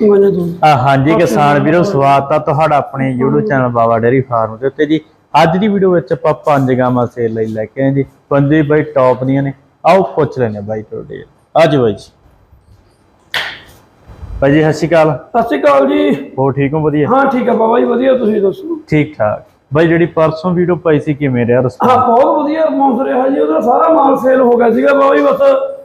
ਆ ਹਾਂਜੀ ਕਿਸਾਨ ਵੀਰੋ ਸਵਾਗਤ ਆ ਤੁਹਾਡਾ ਆਪਣੇ YouTube channel Baba dairy farm ਦੇ ਉੱਤੇ ਜੀ। ਅੱਜ ਦੀ ਵੀਡੀਓ ਵਿੱਚ ਆਪਾਂ ਪੰਜ ਗਾਵਾਂ ਸੇਲ ਲਈ ਲੈ ਕੇ ਆਏ ਜੀ। ਪੰਜੇ ਬਾਈ ਟੌਪ ਦੀਆਂ ਨੇ। ਆਓ ਪੁੱਛ ਲੈਣੇ ਬਾਈ ਤੁਹਾਡੇ ਅੱਜ ਬਾਈ ਜੀ। ਬਾਈ ਜੀ ਸਤਿ ਸ਼੍ਰੀ ਅਕਾਲ। ਸਤਿ ਸ਼੍ਰੀ ਅਕਾਲ ਜੀ। ਹੋ ਠੀਕ ਹੋ? ਵਧੀਆ? ਹਾਂ ਠੀਕ ਆ ਬਾਬਾ ਜੀ ਵਧੀਆ। ਤੁਸੀਂ ਦੱਸੋ? ਠੀਕ ਠਾਕ। ਬਾਈ ਜਿਹੜੀ ਪਰਸੋਂ ਵੀਡੀਓ ਪਾਈ ਸੀ ਕਿਵੇਂ ਰਿਹਾ ਹਾਂ ਰਸਤਾ ਬਹੁਤ ਵਧੀਆ ਰਿਸਪੌਂਸ ਰਿਹਾ ਜੀ। ਉਹਦਾ ਸਾਰਾ ਮਾਲ ਸੇਲ ਹੋ ਗਿਆ ਸੀਗਾ ਬਾਬਾ ਜੀ ਬਸ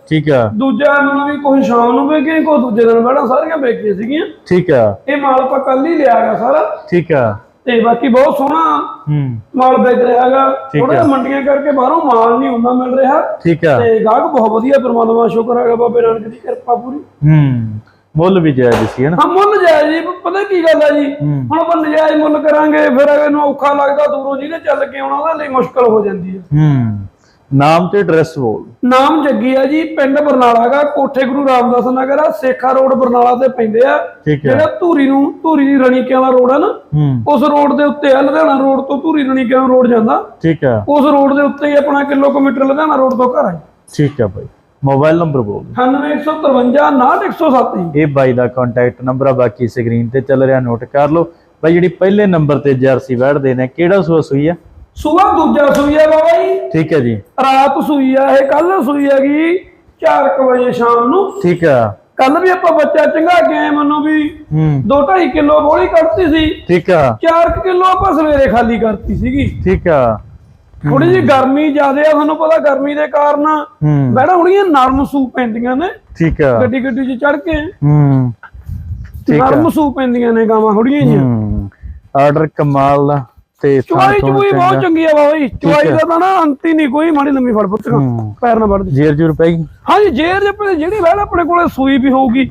ਠੀਕ ਆ। ਦੂਜਾ ਮੈਨੂੰ ਵੀ ਕੋਈ ਸ਼ਾਮ ਨੂੰ ਵੇਗੇ ਕੋਈ ਦੂਜੇ ਦਿਨ ਬੜਾ ਸਾਰੀਆਂ ਵੇਚੀਆਂ ਸੀਗੀਆਂ। ਠੀਕ ਆ। ਇਹ ਮਾਲ ਆਪਾਂ ਕੱਲ ਹੀ ਲਿਆ ਗਿਆ ਸਾਰਾ। ਠੀਕ ਆ। ਤੇ ਬਾਕੀ ਬਹੁਤ ਸੋਹਣਾ ਹੂੰ। ਮਾਲ ਵਿਕ ਰਿਹਾਗਾ ਥੋੜਾ ਆ। ਮੰਡੀਆਂ ਕਰਕੇ ਬਾਹਰੋਂ ਮਾਲ ਨਹੀਂ ਹੁੰਦਾ ਮਿਲ ਰਿਹਾ। ਠੀਕ ਆ। ਤੇ ਗਾਹਕ ਬਹੁਤ ਵਧੀਆ ਪਰਮਾਤਮਾ ਸ਼ੁਕਰ ਹੈਗਾ ਬਾਬੇ ਨਾਨਕ ਦੀ ਕਿਰਪਾ ਪੂਰੀ। ਹੂੰ। ਮੁੱਲ ਵੀ ਜਾਇਜ਼ ਸੀ ਹਨਾ ਹਾਂ ਮੁੱਲ ਜਾਇਜ਼ ਜੀ ਪਤਾ ਕੀ ਗੱਲ ਹੈ ਜੀ? ਹੁਣ ਆਪਾਂ ਨਜਾਇਜ਼ ਮੁੱਲ ਕਰਾਂਗੇ ਫਿਰ ਇਹਨੂੰ ਔਖਾ ਲੱਗਦਾ ਦੂਰੋਂ ਜਿਹਨੇ ਚੱਲ ਕੇ ਆਉਣਾ ਉਹਦੇ ਲਈ ਮੁਸ਼ਕਲ ਹੋ ਜਾਂਦੀ ਹੈ। ਹੂੰ। ਨਾਮ ਤੇ ਐਡਰੈਸ ਬੋਲ। ਨਾਮ ਜੱਗੀ ਆ ਜੀ ਪਿੰਡ ਬਰਨਾਲਾ ਗਾ ਕੋਠੇ ਗੁਰੂ ਰਾਮਦਾਸ ਨਗਰ ਆ ਸੇਖਾ ਰੋਡ ਬਰਨਾਲਾ ਤੇ ਪੈਂਦੇ ਆ। ਜਿਹੜਾ ਧੂਰੀ ਨੂੰ ਧੂਰੀ ਦੀ ਰਣੀਕਿਆਂ ਵਾਲਾ ਰੋਡ ਆ ਨਾ ਉਸ ਰੋਡ ਦੇ ਉੱਤੇ ਆ ਲੁਧਿਆਣਾ ਰੋਡ ਤੋਂ ਧੂਰੀ ਰਣੀਕਿਆਂ ਨੂੰ ਰੋਡ ਜਾਂਦਾ। ਠੀਕ ਆ ਉਸ ਰੋਡ ਦੇ ਉੱਤੇ ਹੀ ਆਪਣਾ ਕਿਲੋਮੀਟਰ ਲੁਧਿਆਣਾ ਰੋਡ ਤੋਂ ਘਰ ਆ ਠੀਕ ਆ ਬਾਈ ਮੋਬਾਈਲ ਨੰਬਰ ਬੋਲ। 9153 96107 ਇਹ ਬਾਈ ਦਾ ਕੰਟੈਕਟ ਨੰਬਰ ਆ ਬਾਕੀ ਸਕਰੀਨ ਤੇ ਚੱਲ ਰਿਹਾ ਨੋਟ ਕਰ ਲਓ। ਬਾਈ ਜਿਹੜੀ ਪਹਿਲੇ ਨੰਬਰ ਤੇ ਜਰਸੀ ਵੜਦੇ ਨੇ ਕਿਹੜਾ ਸੂਆ ਸੂਈ ਆ? ਸਵੇਰ ਦੂਜਾ ਸੂਈ ਆ ਬਾਬਾ ਜੀ। ਠੀਕ ਹੈ ਜੀ। ਰਾਤ ਸੂਈ ਆ ਇਹ ਕੱਲ ਸੂਈ ਹੈਗੀ 4 ਵਜੇ ਸ਼ਾਮ ਨੂੰ। ਠੀਕ ਆ। ਕੱਲ ਵੀ ਆਪਾਂ ਬੱਚਾ ਚੰਗਾ ਆਏ ਮੰਨੋ ਵੀ ਹੂੰ। 2.5 ਕਿਲੋ ਬੋਲੀ ਕੱਢਤੀ ਸੀ। ਠੀਕ ਆ। 4 ਕਿਲੋ ਆਪਾਂ ਸਵੇਰੇ ਖਾਲੀ ਕਰਤੀ ਸੀਗੀ। ਠੀਕ ਆ। ਥੋੜੀ ਜੀ ਗਰਮੀ ਜ਼ਿਆਦੇ ਆ ਤੁਹਾਨੂੰ ਪਤਾ ਗਰਮੀ ਦੇ ਕਾਰਨ ਬੈਣਾ ਹੁਣੀਆਂ ਨਰਮ ਸੂ ਪੈਂਦੀਆਂ ਨੇ। ਠੀਕ ਆ। ਗੱਡੀ ਗੱਡੀ 'ਚ ਚੜ ਕੇ। ਹੂੰ। ਨਰਮ ਸੂ ਪੈਂਦੀਆਂ ਨੇ ਗਾਵਾਂ ਹੁੜੀਆਂ ਜੀ ਆਰਡਰ ਕਮਾਲ ਦਾ। ਤੇ ਚੁਆਈ ਥਾਂ ਚੁਈ ਬਹੁਤ ਚੰਗੀ ਆ ਬਾਈ ਚੁਆਈ ਦਾ ਤਾਂ ਨਾ ਅੰਤ ਹੀ ਨਹੀਂ ਕੋਈ ਮਾੜੀ ਲੰਮੀ ਫੜ ਪੁੱਤ। ਪੈਰ ਨਾ ਵੜਦੇ ਜੇਰ ਜੁਰ ਪਈ ਹਾਂਜੀ ਜੇਰ ਦੇ ਆਪਣੇ ਜਿਹੜੀ ਵੈਲ ਆਪਣੇ ਕੋਲੇ ਸੂਈ ਵੀ ਹੋਊਗੀ।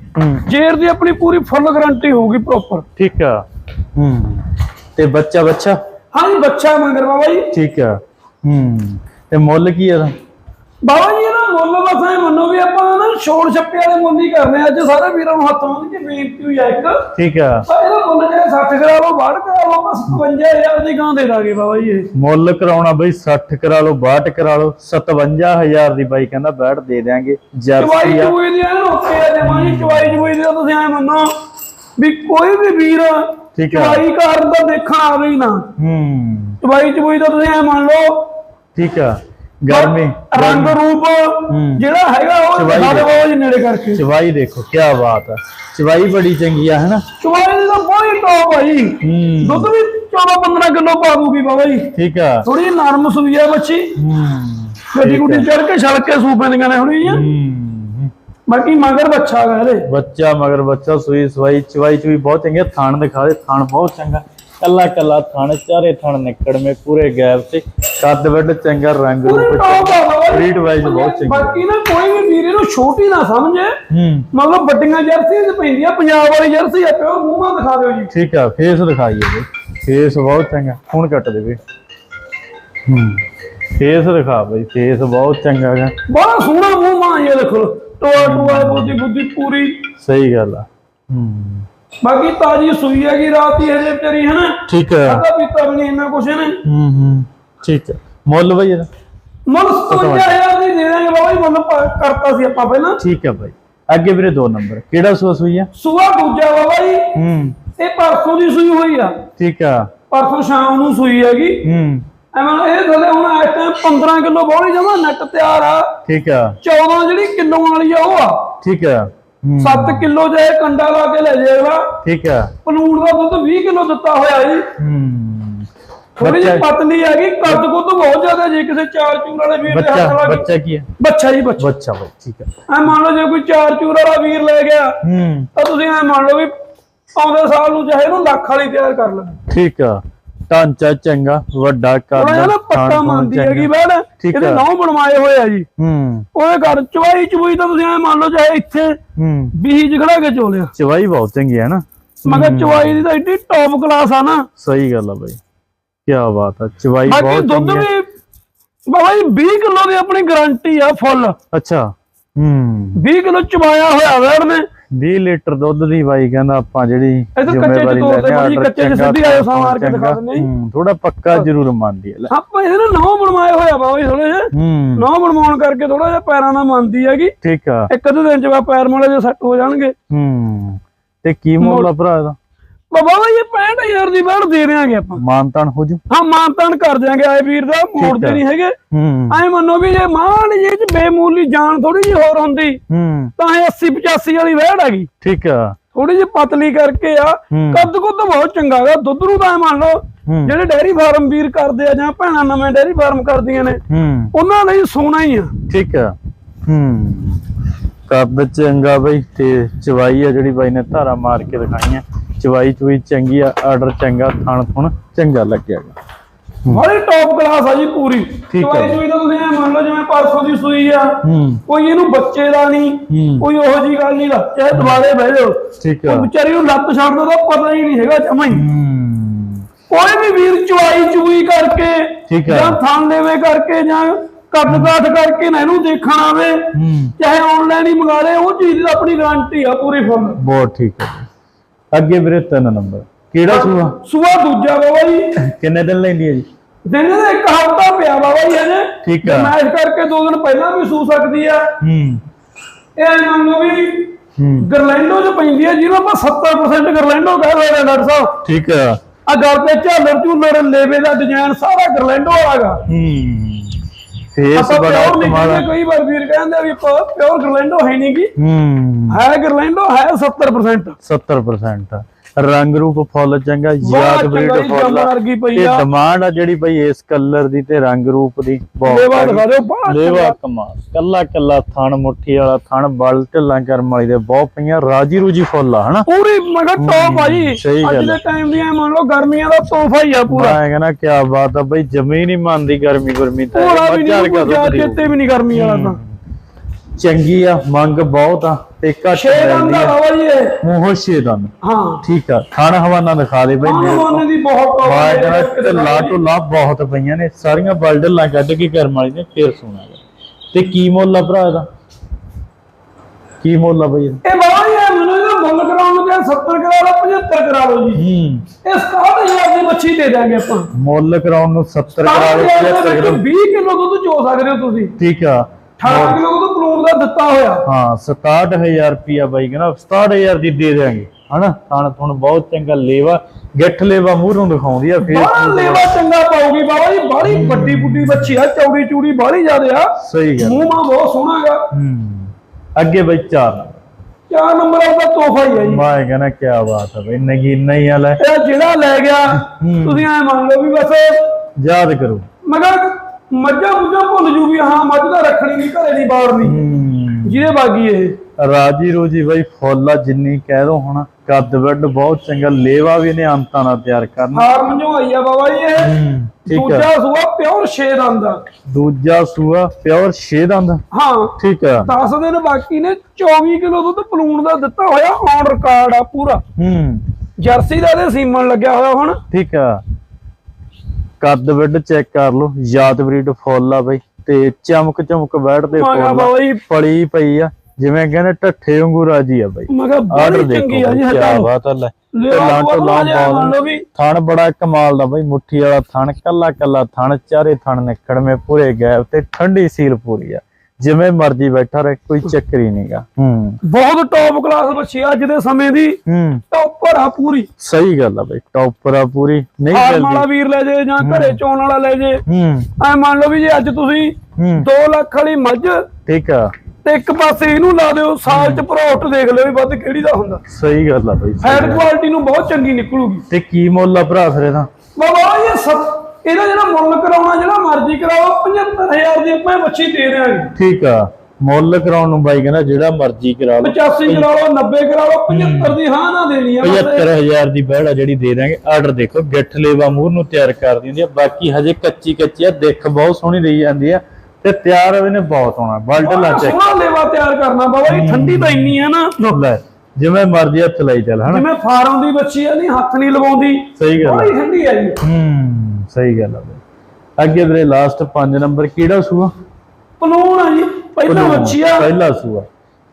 ਜੇਰ ਦੀ ਆਪਣੀ ਪੂਰੀ ਫੁੱਲ ਗਾਰੰਟੀ ਹੋਊਗੀ ਪ੍ਰੋਪਰ ਠੀਕ ਆ। ਹੂੰ। ਤੇ ਬੱਚਾ ਬੱਚਾ? ਹਾਂਜੀ ਬੱਚਾ ਮੰਗਰ ਬਾਬਾ ਜੀ। ਠੀਕ ਆ। ਹੂੰ। ਤੇ ਮੁੱਲ ਕੀ ਆ ਇਹਦਾ? ਬਾਬਾ ਜੀ ਮੁੱਲ ਬਸ ਐ ਮੰਨੋ ਵੀ ਆਪਾਂ ਨਾ ਛੋੜ ਛੱਪੇ ਵਾਲੇ ਮੁੱਲ ਹੀ ਕਰਨੇ ਆ। ਅੱਜ ਸਾਰੇ ਵੀਰਾਂ ਨੂੰ ਹੱਥ ਕੇ ਬੇਨਤੀ ਹੋਈ ਆ ਇੱਕ। ਠੀਕ ਆ। ਇਹਦਾ ਮੁੱਲ ਜੇ 60 ਕਰਾ ਲਓ 62 ਕਰਾ ਲਓ ਬਸ 55000 ਦੀ ਗਾਂ ਦੇ ਦਾਂਗੇ ਬਾਬਾ ਜੀ ਇਹ। ਮੁੱਲ ਕਰਾਉਣਾ ਬਈ 60 ਕਰਾ ਲਓ 62 ਕਰਾ ਲਓ 57000 ਦੀ ਬਾਈ ਕਹਿੰਦਾ ਬੈਠ ਦੇ ਦਿਆਂਗੇ ਚਵਾਈ ਜਰਸੀ ਆ। ਚੂਈ ਦੀ ਐਨ ਓਕੇ ਆ ਜਮਾ ਜੀ ਚਵਾਈ ਚੂਈ ਦੀ ਤੁਸੀਂ ਐ ਮੰਨੋ ਵੀ ਕੋਈ ਵੀ ਵੀਰ ਠੀਕ ਆ। ਚਵਾਈ ਕਾਰਨ ਤਾਂ ਦੇਖਣ ਆਵੇ ਹੀ ਨਾ। ਹੂੰ। ਚਵਾਈ ਚੂਈ ਤਾਂ ਤੁਸੀਂ ਐ ਮੰਨ ਲਓ। ਠੀਕ ਆ। ਗਰਮੀ ਰੰਗ ਰੂਪ ਹੂੰ। ਜਿਹੜਾ ਹੈਗਾ ਉਹ ਸਾਡੇ ਜੀ ਨੇੜੇ ਕਰਕੇ। ਚਵਾਈ ਦੇਖੋ ਕੀ ਬਾਤ ਆ। ਚਵਾਈ ਬੜੀ ਚੰਗੀ ਆ ਹੈਨਾ? ਚਵਾਈ ਦੀ ਤਾਂ ਬਹੁਤ ਟੌਪ ਆ ਜੀ। ਹੂੰ। ਦੁੱਧ ਵੀ 14 15 ਕਿਲੋ ਪਾ ਦੂਗੀ ਬਾਬਾ ਜੀ। ਠੀਕ ਆ। ਥੋੜੀ ਨਰਮ ਸੂਈ ਆ ਬੱਚੀ। ਹੂੰ ਗੱਡੀ ਗੁੱਡੀ ਚੜ ਕੇ ਛਲ ਕੇ ਸੂ ਪੈਂਦੀਆਂ ਨੇ ਹੁਣੀ ਆ। ਹੂੰ ਬਾਕੀ ਮਗਰ ਬੱਚਾ ਇਹਦੇ। ਬੱਚਾ ਮਗਰ ਬੱਚਾ ਸੂਈ ਸਵਾਈ ਚਵਾਈ ਚ ਵੀ ਬਹੁਤ ਚੰਗੇ। ਥਣ ਦਿਖਾ ਦੇ ਥਣ ਬਹੁਤ ਚੰਗਾ। ਕੱਲਾ ਕੱਲਾ ਥਣ ਚਾਰੇ ਥਣ ਨਿਕੜਵੇਂ ਪੂਰੇ ਗੈਪ ਤੇ ਕੱਦ ਵੱਡ ਚੰਗਾ ਰੰਗ ਰੂਪ ਜੀ। Breed wise ਬਹੁਤ ਚੰਗੀ। ਬਾਕੀ ਨਾ ਕੋਈ ਵੀ ਵੀਰੇ ਨੂੰ ਛੋਟੀ ਨਾ ਸਮਝੇ। ਹੂੰ। ਮਤਲਬ ਵੱਡੀਆਂ ਜਰਸੀਆਂ ਚ ਪੈਂਦੀਆਂ ਪੰਜਾਬ ਵਾਲੀ ਜਰਸੀ ਆ ਪਿਓ ਮੂੰਹਾਂ ਦਿਖਾ ਦਿਓ ਜੀ। ਠੀਕ ਆ ਫੇਸ ਦਿਖਾਈਏ ਬਈ ਫੇਸ ਬਹੁਤ ਚੰਗਾ। ਹੁਣ ਕੱਟ ਦੇ ਹੂੰ। ਫੇਸ ਦਿਖਾ ਬਈ ਫੇਸ ਬਹੁਤ ਚੰਗਾ ਹੈਗਾ ਬੜਾ ਸੋਹਣਾ ਮੂੰਹ ਮਾਂ ਇਹ ਦੇਖੋ। ਟੋਆ ਟੋਆ ਬੁੱਧੀ ਬੁੱਧੀ ਪੂਰੀ। ਸਹੀ ਗੱਲ ਆ। ਹੂੰ। ਬਾਕੀ ਤਾਜੀ ਸੂਈ ਹੈਗੀ ਰਾਤ ਹੀ ਹਜੇ ਵਿਚਾਰੀ ਹੈ ਨਾ ਠੀਕ ਆ ਖਾਦਾ ਪੀਤਾ ਵੀ ਨਹੀਂ ਇੰਨਾ ਕੁਛ ਇਹਨੇ ਹੂੰ ਹੂੰ ਠੀਕ ਆ ਮੁੱਲ ਬਈ ਇਹਦਾ? ਮੁੱਲ 57000 ਦੀ ਦੇ ਦਾਂਗੇ ਬਾਬਾ ਜੀ ਮੁੱਲ ਕਰਤਾ ਸੀ ਆਪਾਂ ਪਹਿਲਾਂ। ਠੀਕ ਆ ਬਾਈ। ਅੱਗੇ ਵੀਰੇ ਦੋ ਨੰਬਰ। ਕਿਹੜਾ ਸੂਆ ਸੂਈ ਆ? ਸੂਆ ਦੂਜਾ ਬਾਬਾ ਜੀ। ਹੂੰ। ਇਹ ਪਰਸੋਂ ਦੀ ਸੂਈ ਹੋਈ ਆ। ਠੀਕ ਆ। ਪਰਸੋਂ ਸ਼ਾਮ ਨੂੰ ਸੂਈ ਹੈਗੀ। ਹੂੰ। ਐਵੇਂ ਇਹ ਥੱਲੇ ਹੁਣ ਇਸ ਟਾਈਮ 15 ਕਿਲੋ ਬੋਲੀ ਜਮਾ ਨੈਟ ਤਿਆਰ ਆ। ਠੀਕ ਆ। 14 ਜਿਹੜੀ ਕਿਲੋ ਵਾਲੀ ਆ ਉਹ ਆ। ਠੀਕ ਆ। ਹੂੰ 7 ਕਿਲੋ ਜੇ ਕੰਡਾ ਲਾ ਕੇ ਲੈ ਜਾਏਗਾ ਠੀਕ ਆ। ਪਲੂਣ ਦਾ ਦੁੱਧ 20 ਕਿਲੋ ਦਿੱਤਾ ਹੋਇਆ ਜੀ। ਹੂੰ। ਥੋੜੀ ਜਿਹੀ ਪਤਲੀ ਹੈਗੀ ਕੱਦ ਕੁੱਦ ਬਹੁਤ ਜ਼ਿਆਦਾ ਜੇ ਕਿਸੇ ਚਾਰ ਚੂਰ ਵਾਲੇ ਵੀਰ ਦੇ ਹੱਥ ਲੱਗ ਬੱਚਾ ਕੀ ਹੈ ਬੱਚਾ ਜੀ ਬੱਚਾ। ਬੱਚਾ ਠੀਕ ਆ। ਐ ਮੰਨ ਲਓ ਜੇ ਕੋਈ ਚਾਰ ਚੂਰ ਵਾਲਾ ਵੀਰ ਲੈ ਗਿਆ ਹੂੰ। ਤਾਂ ਤੁਸੀਂ ਐ ਮੰਨ ਲਓ ਵੀ ਆਉਂਦੇ ਸਾਲ ਨੂੰ ਚਾਹੇ ਇਹਨੂੰ ਲੱਖ ਵਾਲੀ ਤਿਆਰ ਕਰ ਲਓ ਠੀਕ ਆ। ਢਾਂਚਾ ਚੰਗਾ ਵੱਡਾ ਥੋੜਾ ਕੱਦ ਜਿਹਾ ਨਾ ਪੱਕਾ ਮੰਨਦੀ। ਹੈਗੀ ਠੀਕ ਇਹਦੇ। ਨੌ ਬਣਵਾਏ ਹੋਏ ਆ ਜੀ। ਹੂੰ। ਉਹਦੇ ਘਰ ਚਵਾਈ ਚਬੂਈ ਤਾਂ ਤੁਸੀਂ ਐ ਮੰਨ ਲਓ ਚਾਹੇ ਇੱਥੇ ਹੂੰ। ਬੀਜ ਖੜਾ ਕੇ ਚੋਲਿਆ ਚਵਾਈ ਬਹੁਤ ਚੰਗੀ ਹੈ ਨਾ। ਮਗਰ ਚਵਾਈ ਦੀ ਤਾਂ ਏਡੀ ਟੌਪ ਕਲਾਸ ਆ ਨਾ। ਸਹੀ ਗੱਲ ਆ ਬਾਈ। ਕੀ ਬਾਤ ਆ ਚਵਾਈ ਬਾਕੀ ਬਹੁਤ ਦੁੱਧ ਚੰਗੀ ਹੈ ਵੀ ਬਾਬਾ ਜੀ 20 ਕਿਲੋ ਦੀ ਆਪਣੀ ਗਾਰੰਟੀ ਆ ਫੁੱਲ। ਅੱਛਾ। ਹੂੰ। 20 ਕਿਲੋ ਚਵਾਇਆ ਹੋਇਆ ਵੈੜ ਨੇ। 20 ਲੀਟਰ ਦੁੱਧ ਦੀ ਬਾਈ ਕਹਿੰਦਾ ਆਪਾਂ ਜਿਹੜੀ ਇਹ ਤਾਂ ਕੱਚੇ ਚ ਤੋੜ ਦੇ ਕੱਚੇ ਚ ਸਿੱਧੀ ਆਇਓ ਸਾਂ ਮਾਰ ਕੇ ਦਿਖਾ। ਦਿੰਦੇ ਜੀ। ਹੂੰ ਥੋੜਾ ਪੱਕਾ ਜ਼ਰੂਰ ਮੰਨਦੀ ਹੈ। ਆਪਾਂ ਇਹਦੇ ਨਾਲ ਨੌ ਬਣਵਾਏ ਹੋਇਆ ਬਾਬਾ ਜੀ ਥੋੜੇ ਜਿਹੇ ਹੂੰ ਨੌ ਬਣਵਾਉਣ ਕਰਕੇ ਥੋੜਾ ਜਿਹਾ ਪੈਰਾਂ ਨਾਲ ਮੰਨਦੀ ਹੈਗੀ ਠੀਕ ਆ ਇੱਕ ਅੱਧੇ ਦਿਨ ਚ ਬਾ ਪੈਰ ਮੋੜੇ ਜੇ ਸੈੱਟ ਹੋ ਜਾਣਗੇ ਹੂੰ ਤੇ ਕੀ ਮੁੱਲ ਆ ਭਰਾ ਇਹਦਾ ਬਾਬਾ ਜੀ ਇਹ 65000 ਦੀ ਬੈਠ ਦੇ ਦੇਾਂਗੇ ਆਪਾਂ। ਮਾਨਤਾਨ ਹੋ ਜੂ। ਹਾਂ ਮਾਨਤਾਨ ਕਰ ਦਿਆਂਗੇ ਆਏ ਵੀਰ ਦਾ ਮੋੜਦੇ ਹੈ। ਨਹੀਂ ਹੈਗੇ। ਹੂੰ। ਐ ਮੰਨੋ ਵੀ ਜੇ ਮਾਨ ਜੇ ਚ ਬੇਮੂਲੀ ਜਾਨ ਥੋੜੀ ਜਿਹੀ ਹੋਰ ਹੁੰਦੀ ਹੂੰ। ਤਾਂ ਇਹ 80 85 ਵਾਲੀ ਵਹਿੜ ਹੈਗੀ ਠੀਕ ਆ। ਥੋੜੀ ਜਿਹੀ ਪਤਲੀ ਕਰਕੇ ਆ ਹੂੰ। ਕੱਦ ਕੁੱਦ ਬਹੁਤ ਚੰਗਾ ਗਾ ਦੁੱਧ ਨੂੰ ਤਾਂ ਮੰਨ ਲਓ ਹੂੰ। ਜਿਹੜੇ ਡੈਰੀ ਫਾਰਮ ਵੀਰ ਕਰਦੇ ਆ ਜਾਂ ਭੈਣਾਂ ਨਵੇਂ ਡੈਰੀ ਫਾਰਮ ਕਰਦੀਆਂ ਨੇ ਹੂੰ। ਉਹਨਾਂ ਲਈ ਸੋਨਾ ਹੀ ਆ। ਠੀਕ ਆ। ਹੂੰ। ਕੱਦ ਚੰਗਾ ਬਈ ਤੇ ਚਵਾਈ ਆ ਜਿਹੜੀ ਬਾਈ ਨੇ ਧਾਰਾ ਮਾਰ ਕੇ ਦਿਖਾਈਆਂ। ਚਵਾਈ ਚੁਈ ਚੰਗੀ ਆ ਆਰਡਰ ਚੰਗਾ ਥਣ ਥੁਣ ਚੰਗਾ ਲੱਗਿਆਗਾ ਬੜੀ ਟੌਪ ਕਲਾਸ ਆ ਜੀ ਪੂਰੀ। ਠੀਕ ਆ। ਚਵਾਈ ਚੁਈ ਤਾਂ ਤੁਸੀਂ ਐਂ ਮੰਨ ਲਓ ਜਿਵੇਂ ਪਰਸੋਂ ਦੀ ਸੂਈ ਆ। ਹੂੰ। ਕੋਈ ਇਹਨੂੰ ਬੱਚੇ ਦਾ ਨਹੀਂ ਹੂੰ। ਕੋਈ ਉਹੋ ਜੀ ਗੱਲ ਨਹੀਂ ਚਾਹੇ ਦੁਬਾਰੇ ਬਹਿ ਜਾਓ। ਠੀਕ ਉਹ ਵਿਚਾਰੀ ਨੂੰ ਲੱਤ ਛੱਡਦਾ ਤਾਂ ਪਤਾ ਹੀ ਨਹੀਂ ਹੈਗਾ ਜਮਾਂ ਹੀ। ਹੂੰ। ਕੋਈ ਵੀ ਵੀਰ ਚੁਆਈ ਚੁਈ ਕਰਕੇ। ਜਾਂ ਥਾਂ ਦੇਵੇ ਕਰਕੇ ਜਾਂ ਕੱਦ ਕਾਠ ਕਰਕੇ ਨਾ ਇਹਨੂੰ ਦੇਖਣ ਆਵੇ। ਹੂੰ। ਚਾਹੇ ਆਨਲਾਈਨ ਹੀ ਮੰਗਾ ਲੇ ਉਹ ਚੀਜ਼ ਦੀ ਆਪਣੀ ਗਾਰੰਟੀ ਆ ਪੂਰੀ ਫੁੱਲ ਬਹੁਤ ਠੀਕ ਹੈ। ਅੱਗੇ ਵੀਰੇ ਤਿੰਨ ਨੰਬਰ। ਕਿਹੜਾ ਸੂਆ? ਸੂਆ? ਦੂਜਾ ਬਾਬਾ ਜੀ। ਕਿੰਨੇ ਦਿਨ ਲੈਂਦੀ ਹੈ ਜੀ? ਦਿਨ ਦਾ ਇੱਕ ਹਫ਼ਤਾ ਪਿਆ ਬਾਬਾ ਜੀ ਹਜੇ ਠੀਕ ਆ। ਮੈਚ ਕਰਕੇ ਦੋ ਦਿਨ ਪਹਿਲਾਂ ਵੀ ਸੂ ਸਕਦੀ ਆ। ਹੂੰ। ਇਹ ਮੰਨ ਲਓ ਵੀ ਹੂੰ। ਗਰਲੈਂਡੋ ਚ ਪੈਂਦੀ ਆ ਜਿਹਨੂੰ ਆਪਾਂ 70% ਗਰਲੈਂਡੋ ਕਹਿ ਰਹੇ ਹਾਂ ਡਾਕਟਰ ਸਾਹਿਬ। ਠੀਕ ਆ। ਆ ਗੱਲ ਤੇ ਝਾਲਰ ਝੂਲਰ ਲੇਵੇ ਦਾ ਡਿਜ਼ਾਈਨ ਸਾਰਾ ਗਰਲੈਂਡੋ ਵਾਲਾਗਾ ਹੂੰ। ਫੇਸ ਬੜਾ ਕਮਾਲ ਕਈ ਵਾਰ ਵੀਰ ਕਹਿੰਦੇ ਵੀ ਪਿਓਰ ਗਰਲੈਂਡੋ ਹੈ ਨਹੀਂ ਗੀ। ਹੂੰ। ਹੈ ਗਰਲੈਂਡੋ ਹੈ 70% 70% ਰੰਗ ਰੂਪ ਫੁੱਲ ਚੰਗਾ ਯਾਦ ਬਰੀਡ ਫੁੱਲ ਤੇ। ਡਿਮਾਂਡ ਆ। ਜਿਹੜੀ ਬਈ ਇਸ ਕਲਰ ਦੀ ਤੇ ਰੰਗ ਰੂਪ ਦੀ ਲੇਵਾ ਬਹੁਤ ਦਿਖਾ ਦਿਓ ਬਾਹਰ ਲੇਵਾ ਕਮਾਲ। ਕੱਲਾ ਕੱਲਾ ਥਣ ਮੁੱਠੀ ਵਾਲਾ ਥਣ ਬਲ ਢਿੱਲਾਂ ਕਰਮ ਵਾਲੀ ਦੇ ਬਹੁਤ ਪਈਆਂ ਰਾਜੀ ਰੂਜੀ ਫੁੱਲ ਆ ਹਨਾ? ਪੂਰੀ ਮਗਰ ਟੌਪ ਆ ਜੀ। ਅੱਜ ਦੇ ਟਾਈਮ ਦੀ ਐ ਮੰਨ ਲਓ ਗਰਮੀਆਂ ਦਾ ਤੋਹਫਾ ਹੀ ਆ ਪੂਰਾ। ਮੈਂ ਕਹਿੰਦਾ ਕੀ ਬਾਤ ਆ ਬਈ ਜਮੀ ਨਹੀਂ ਮੰਨਦੀ ਗਰਮੀ ਗਰਮੀ ਤਾਂ ਪੂਰਾ ਵੀ ਨਹੀਂ ਵਰਗਾ ਕੋਈ ਦੁੱਧ ਦਿਓ। ਚੇਤੇ ਵੀ ਨਹੀਂ ਗਰਮੀ ਵਾਲਾ ਤਾਂ। ਚੰਗੀ ਆ ਮੰਗ ਬਹੁਤ ਆ। ਤੇ ਘੱਟ ਛੇ ਦਾ ਬਾਬਾ ਜੀ ਇਹ। ਮੂੰਹੋਂ ਛੇ ਹਾਂ। ਠੀਕ ਆ। ਖਾਣ ਹਵਾਨਾ ਦਿਖਾ ਦੇ ਬਈ। ਆਹ ਮੋਨੇ ਦੀ ਬਹੁਤ ਮੈਂ ਕਹਿੰਦਾ ਢਿੱਲਾ ਢੁੱਲਾ ਬਹੁਤ ਪਈਆਂ ਨੇ। ਸਾਰੀਆਂ ਬਲਡਲਾਂ ਕੱਢ ਕੇ ਕਰਮ ਵਾਲੀ ਨੇ ਫੇਰ ਸੋਣਾ। ਤੇ ਕੀ ਮੁੱਲ ਆ ਭਰਾ ਇਹਦਾ? ਕੀ ਮੁੱਲ ਆ ਬਈ? ਇਹ ਬਾਬਾ ਜੀ ਮੈਨੂੰ ਇਹਦਾ ਮੁੱਲ ਕਰਾਉਣ ਜੇ 70 ਕਰਾ ਲਓ 75 ਕਰਾ ਲਓ ਜੀ। ਹੂੰ। ਇਹ 67000 ਦੀ ਮੱਛੀ ਦੇ ਦਾਂਗੇ ਆਪਾਂ। ਮੁੱਲ ਕਰਾਉਣ ਨੂੰ 70 ਕਰਾ ਲਓ 75 ਕਰਾ ਲਓ। 20 ਕਿਲੋ ਦੁੱਧ ਚੋ ਸਕਦੇ ਹੋ ਤੁਸੀਂ। ਠੀਕ ਆ। 18 ਕਿਲੋ ਦਾ ਦਿੱਤਾ ਹੋਇਆ। ਹਾਂ 67000 ਰੁਪਿਆ ਬਾਈ ਕਹਿੰਦਾ 67000 ਦੀ ਦੇ ਦੇਾਂਗੇ ਹਨਾ? ਥਣ ਥੁਣ ਬਹੁਤ ਚੰਗਾ ਲੇਵਾ ਗਿੱਠ ਲੇਵਾ ਮੂੰਹ ਨੂੰ ਦਿਖਾਉਂਦੀ ਆ ਫੇਰ ਬਾਹਰ ਲੇਵਾ ਚੰਗਾ ਪਾਉਗੀ ਬਾਬਾ ਜੀ ਬਾਹਲੀ ਵੱਡੀ ਬੁੱਢੀ ਬੱਚੀ ਆ ਚੌੜੀ ਚੂੜੀ ਬਾਹਲੀ ਜ਼ਿਆਦਾ ਆ। ਸਹੀ ਗੱਲ। ਮੂੰਹ ਮਾ ਬਹੁਤ ਸੋਹਣਾ ਹੈਗਾ। ਹੂੰ। ਅੱਗੇ ਬਈ 4 ਚਾਰ ਨੰਬਰ ਦਾ ਤੋਹਫਾ ਹੀ ਆ ਜੀ। ਮੈਂ ਕਹਿੰਦਾ ਕੀ ਬਾਤ ਆ ਬਈ ਨਗੀਨਾ ਹੀ ਵਾਲਾ ਇਹ ਜਿਹੜਾ ਲੈ ਗਿਆ ਹੂੰ। ਤੁਸੀਂ ਐ ਮੰਨ ਲਓ ਵੀ ਬਸ ਯਾਦ ਕਰੋ। ਮਗਰ ਮੱਝਾਂ ਮੁੱਝਾਂ ਭੁੱਲ ਜੂਗੀ ਹਾਂ ਮੱਝ ਦਾ ਰੱਖਣੀ ਨਹੀਂ ਘਰੇ ਦੀ ਬਾਹਰ ਨਹੀਂ ਜਿਹਦੇ ਬਾਗੀ ਇਹ। ਰਾਜੀ ਰੋਜੀ ਬਈ ਫੁੱਲ ਜਿੰਨੀ ਕਹਿ ਦੋ ਹੁਣ ਕੱਦ ਵੱਡ ਬਹੁਤ ਚੰਗਾ ਲੇਵਾ ਵੀ ਨੇ ਅੰਤਾਂ ਨਾਲ ਤਿਆਰ ਕਰਨਾ। ਹਾਰ ਮੰਝਵਾਈ ਆ ਬਾਬਾ ਜੀ ਇਹ। ਦੂਜਾ ਸੂਆ ਪਿਓਰ ਛੇ ਦੰਦ ਦਾ ਦੂਜਾ ਸੂਆ ਪਿਓਰ 6 ਦੰਦ? ਹਾਂ। ਠੀਕ ਆ। 10 ਦਿਨ ਬਾਕੀ ਨੇ 24 ਕਿਲੋ ਦੁੱਧ ਪਲੂਣ ਦਾ ਦਿੱਤਾ ਹੋਇਆ ਔਨ ਰਿਕਾਰਡ ਆ ਪੂਰਾ। ਹੂੰ। ਜਰਸੀ ਦਾ ਇਹਦੇ ਸੀਮਨ ਲੱਗਿਆ ਹੋਇਆ ਹੁਣ। ਠੀਕ ਆ। ਕੱਦ ਵੱਡ ਚੈੱਕ ਕਰ ਲਓ ਯਾਦ ਬਰੀਡ ਫੁੱਲ ਆ ਬਈ ਤੇ ਚਮਕ ਚਮਕ ਬੈਠਦੇ ਫੁੱਲ ਪਈ ਆ ਜਿਵੇਂ ਕਹਿੰਦੇ ਢੱਠੇ ਵਾਂਗੂ ਰਾਜੀ ਆ ਬਈ। ਆਰਡਰ ਦੇਖੋ ਕੀ ਬਾਤ ਥਣ ਬੜਾ ਕਮਾਲ ਦਾ ਬਈ ਮੁੱਠੀ ਵਾਲਾ ਥਣ ਕੱਲਾ ਕੱਲਾ ਥਣ ਚਾਰੇ ਥਣ ਨਿਕੜਵੇਂ ਪੂਰੇ ਗੈਪ ਤੇ ਠੰਡੀ ਸੀਲ ਪੂਰੀ ਆ। ਜਿਵੇਂ ਮਰਜ਼ੀ ਬੈਠਾ ਰਹੇ ਕੋਈ ਚੱਕਰ ਹੀ ਨਹੀਂਗਾ ਹੂੰ। ਬਹੁਤ ਟੌਪ ਕਲਾਸ ਬੱਚੀ ਅੱਜ ਦੇ ਸਮੇਂ ਦੀ। ਹੂੰ। ਟੌਪਰ ਆ ਪੂਰੀ। ਸਹੀ ਗੱਲ ਆ ਬਈ ਟੌਪਰ ਆ ਪੂਰੀ ਨਹੀਂ ਫਾਰਮ ਵਾਲਾ ਮਿਲਦੀ ਵੀਰ ਲੈ ਜੇ ਜਾਂ ਘਰੇ ਚੋਣ ਵਾਲਾ ਲੈ ਜੇ। ਹੂੰ। ਐ ਮੰਨ ਲਓ ਵੀ ਜੇ ਅੱਜ ਤੁਸੀਂ ਹੂੰ। 2 ਲੱਖ ਵਾਲੀ ਮੱਝ ਠੀਕ ਆ। ਤੇ ਇੱਕ ਪਾਸੇ ਇਹਨੂੰ ਲਾ ਦਿਓ ਸਾਲ ਚ ਪ੍ਰੋਫਿਟ ਦੇਖ ਲਿਓ ਵੀ ਵੱਧ ਕਿਹੜੀ ਦਾ ਹੁੰਦਾ। ਸਹੀ ਗੱਲ ਆ ਬਈ ਫੈਟ। ਕੁਆਲਿਟੀ ਨੂੰ ਬਹੁਤ ਚੰਗੀ ਨਿਕਲੂਗੀ। ਤੇ ਕੀ ਮੁੱਲ ਆ ਭਰਾ ਫਿਰ ਇਹਦਾ? ਇਹਦਾ ਜਿਹੜਾ ਮੁੱਲ ਕਰਾਉਣਾ ਜਿਹੜਾ ਮਰਜ਼ੀ ਕਰਾਓ 75000 ਦੀ ਆਪਾਂ ਇਹ ਬੱਚੀ ਦੇ ਦੇਾਂਗੇ ਠੀਕ ਆ। ਮੁੱਲ ਕਰਾਉਣ ਨੂੰ ਬਾਈ ਕਹਿੰਦਾ ਜਿਹੜਾ ਮਰਜ਼ੀ ਕਰਾ ਲਓ। 85 ਕਰਾ ਲਓ 90 ਕਰਾ ਲਓ 75 ਦੀ ਹਾਂ ਨਾ ਦੇਣੀ ਆ। ਬਸ ਇਹ। 75000 ਦੀ ਆ ਜਿਹੜੀ ਦੇ ਦਾਂਗੇ ਆਰਡਰ ਦੇਖੋ ਗਿੱਠ ਲੇਵਾ ਮੂੰਹ ਨੂੰ ਤਿਆਰ ਕਰਦੀ ਹੁੰਦੀ ਆ। ਬਾਕੀ ਹਜੇ ਕੱਚੀ ਕੱਚੀ ਆ ਦਿੱਖ ਬਹੁਤ ਸੋਹਣੀ ਰਹੀ ਜਾਂਦੀ ਆ। ਤੇ ਤਿਆਰ ਹੋਵੇ ਨੇ ਬਹੁਤ ਹੋਣਾ ਬਲਟ ਲਾ ਚੈੱਕ। ਸੋਹਣਾ ਲੇਵਾ ਤਿਆਰ ਕਰਨਾ ਬਾਬਾ ਜੀ ਠੰਡੀ ਤਾਂ ਇੰਨੀ ਆ ਨਾ। ਲੈ ਜਿਵੇਂ ਮਰਜ਼ੀ ਹੱਥ ਲਾਈ ਚੱਲ ਹਨਾ? ਜਿਵੇਂ ਫਾਰਮ ਦੀ ਬੱਚੀ ਆ ਨਹੀਂ ਹੱਥ ਨਹੀਂ ਲਵਾਉਂਦੀ ਸਹੀ ਗੱਲ ਆ। ਠੰਡੀ ਆ ਜੀ। ਹੂੰ। ਸਹੀ ਗੱਲ ਆ ਬਈ। ਅੱਗੇ ਵੀਰੇ ਲਾਸਟ 5 ਨੰਬਰ ਕਿਹੜਾ ਸੂਆ? ਪਲੂਣ ਆ ਜੀ ਪਹਿਲਾਂ ਬੱਚੀ ਆ। ਪਹਿਲਾ ਸੂਆ।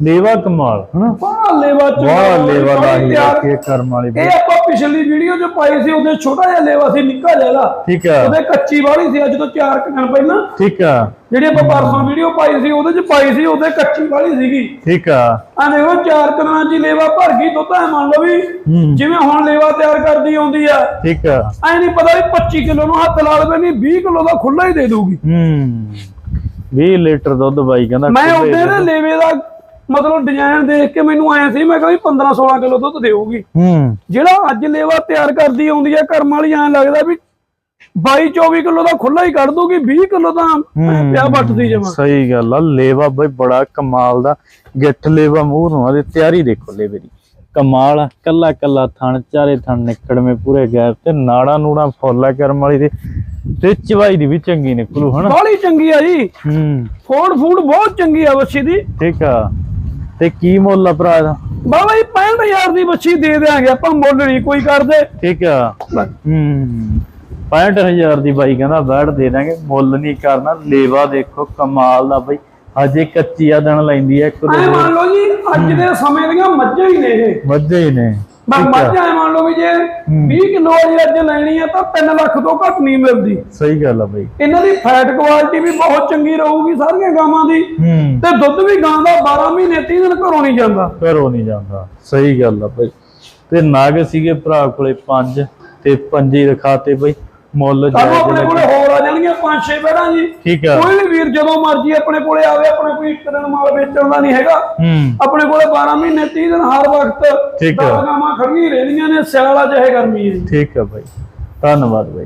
ਲੇਵਾ ਕਮਾਲ ਹਨਾ? ਬਾਹਰ ਲੇਵਾ ਚ ਵਾਹ ਲੇਵਾ ਬੜੀ ਲਾਹੀ ਰੱਖੀ ਕਰਮ ਵਾਲੀ ਇਹ ਆਪਾਂ ਪਿਛਲੀ ਵੀਡੀਓ 'ਚ ਪਾਈ ਸੀ ਉਹਦੇ ਛੋਟਾ ਜਿਹਾ ਲੇਵਾ ਸੀ ਨਿੱਕਾ ਜਿਹਾ ਇਹਦਾ। ਠੀਕ ਆ। ਉਹਦੇ ਕੱਚੀ ਵਾਲੀ ਸੀ ਅੱਜ ਤੋਂ 4 ਦਿਨ ਪਹਿਲਾਂ। ਠੀਕ ਆ। ਜਿਹੜੀ ਆਪਾਂ ਪਰਸੋਂ ਵੀਡੀਓ ਪਾਈ ਸੀ ਉਹਦੇ 'ਚ ਪਾਈ ਸੀ ਉਹਦੇ ਕੱਚੀ ਵਾਲੀ ਸੀਗੀ। ਠੀਕ ਆ। ਆ ਦੇਖੋ 4 ਦਿਨਾਂ 'ਚ ਲੇਵਾ ਭਰ ਗਈ ਦੁੱਧ ਐ ਮੰਨ ਲਓ ਵੀ। ਜਿਵੇਂ ਹੁਣ ਲੇਵਾ ਤਿਆਰ ਕਰਦੀ ਆਉਂਦੀ ਆ। ਠੀਕ ਆ। ਐ ਨਹੀਂ ਪਤਾ ਵੀ 25 ਕਿਲੋ ਨੂੰ ਹੱਥ ਲਾ ਲਵੇ ਨਹੀਂ 20 ਕਿਲੋ ਦਾ ਖੁੱਲਾ ਹੀ ਦੇ ਦੂਗੀ ਹੂੰ। 20 ਲੀਟਰ ਦੁੱਧ ਬਾਈ ਕਹਿੰਦਾ ਮੈਂ ਉਹਦੇ ਦੇ ਲੇਵੇ ਦਾ ਮਤਲਬ ਡਿਜ਼ਾਈਨ ਦੇਖ ਕੇ ਮੈਨੂੰ ਆਇਆ ਸੀ ਮੈਂ ਕਿਹਾ ਵੀ 15 16 ਕਿਲੋ ਦੁੱਧ ਦੇਊਗੀ। ਹੂੰ। ਜਿਹੜਾ ਅੱਜ ਲੇਵਾ ਤਿਆਰ ਕਰਦੀ ਆਉਂਦੀ ਹੈ ਕਰਮ ਵਾਲੀ ਐਂ ਲੱਗਦਾ ਵੀ 22 24 ਕਿਲੋ ਦਾ ਖੁੱਲਾ ਹੀ ਕੱਢ ਦੂਗੀ 20 ਕਿਲੋ ਤਾਂ ਐਂ ਪਿਆ ਵੱਟਦੀ ਜਮਾ ਸਹੀ ਗੱਲ ਆ ਲੇਵਾ ਬਈ ਬੜਾ ਕਮਾਲ ਦਾ। ਗਿੱਠ ਲੇਵਾ ਮੂੰਹ ਨੂੰ ਆ ਤੇ ਤਿਆਰੀ ਦੇਖੋ ਲੇਵੇ ਦੀ। ਕਮਾਲ ਆ ਕੱਲਾ ਕੱਲਾ ਥਣ ਚਾਰੇ ਥਣ ਨਿਕੜਵੇਂ ਪੂਰੇ ਗੈਪ ਤੇ ਨਾੜਾ ਨੂੜਾ ਫੁੱਲਾ ਕਰਮ ਵਾਲੀ ਦੇ। ਤੇ ਚਵਾਈ ਦੀ ਵੀ ਚੰਗੀ ਨਿਕਲੂ ਹਨਾ? ਬਾਹਲੀ ਚੰਗੀ ਆ ਜੀ। ਹੂੰ। ਫੋੜ ਫੂਡ ਬਹੁਤ ਚੰਗੀ ਆ ਬੱਚੀ ਦੀ। ਠੀਕ ਆ। ਤੇ ਕੀ ਮੁੱਲ ਆ ਭਰਾ ਦਾ ਬਾਬਾ ਜੀ 65000 ਦੀ ਬੱਚੀ ਦੇ ਦੇਾਂਗੇ ਆਪਾਂ ਮੁੱਲ ਨਹੀਂ ਕੋਈ ਕਰਦੇ। ਠੀਕ ਆ। ਹੂੰ। 65000 ਦੀ ਬਾਈ ਕਹਿੰਦਾ ਬੈੜ ਦੇ ਦਾਂਗੇ ਮੁੱਲ ਨਹੀਂ ਕਰਨਾ ਲੇਵਾ ਦੇਖੋ ਕਮਾਲ ਦਾ ਬਾਈ। ਅਜੇ ਕੱਚੀ ਆ ਦਿਨ ਲੈਂਦੀ ਐ ਇੱਕ ਦੋ ਮੰਨ ਲਓ ਜੀ ਅੱਜ ਦੇ ਸਮੇਂ ਦੀਆਂ ਮੱਝਾਂ ਹੀ ਨੇ ਇਹ। ਵੱਧੇ ਹੀ ਨੇ। ਬਸ ਮੱਝਾਂ ਐ ਮੰਨ ਲਓ ਵੀ ਜੇ 20 ਕਿਲੋ ਵਾਲੀ ਅੱਜ ਲੈਣੀ ਆ ਤਾਂ 3 ਲੱਖ ਤੋਂ ਘੱਟ ਨਹੀਂ ਮਿਲਦੀ। ਸਹੀ ਗੱਲ ਆ ਬਾਈ। ਇਹਨਾਂ ਦੀ ਫੈਟ ਕੁਆਲਿਟੀ ਵੀ ਬਹੁਤ ਚੰਗੀ ਰਹੂਗੀ ਸਾਰੀਆਂ ਗਾਵਾਂ ਦੀ। ਤੇ ਦੁੱਧ ਵੀ ਗਾਂ ਦਾ 12 ਮਹੀਨੇ 30 ਦਿਨ ਘਰੋਂ ਨਹੀਂ ਜਾਂਦਾ। ਘਰੋਂ ਨਹੀਂ ਜਾਂਦਾ। ਸਹੀ ਗੱਲ ਆ ਬਾਈ। ਤੇ ਨਾਗ ਸੀਗੇ ਭਰਾ ਕੋਲੇ ਪੰਜ ਤੇ ਪੰਜੇ ਰਖਾਤੇ ਬਾਈ। ਮੁੱਲ ਜਾਇਜ਼ ਆਪਣੇ ਕੋਲੇ ਲੱਗੇ ਹੋਰ ਆ ਜਾਣਗੀਆਂ ਪੰਜ ਛੇ ਬੈੜਾਂ ਜੀ। ਠੀਕ ਆ। ਕੋਈ ਵੀ ਵੀਰ ਜਦੋਂ ਮਰਜ਼ੀ ਆਪਣੇ ਕੋਲੇ ਆਵੇ ਆਪਣੇ ਕੋਈ ਇੱਕ ਦਿਨ ਮਾਲ ਵੇਚਣ ਦਾ ਨਹੀਂ ਹੈਗਾ। ਆਪਣੇ ਕੋਲੇ 12 ਮਹੀਨੇ 30 ਦਿਨ ਹਰ ਵਕਤ ਠੀਕ ਆ। ਗਾਵਾਂ ਖੜੀਆਂ ਰਹਿੰਦੀਆਂ ਨੇ ਸਿਆਲਾ ਚਾਹੇ ਗਰਮੀ ਹੈ ਠੀਕ ਆ ਬਾਈ। ਧੰਨਵਾਦ ਬਾਈ।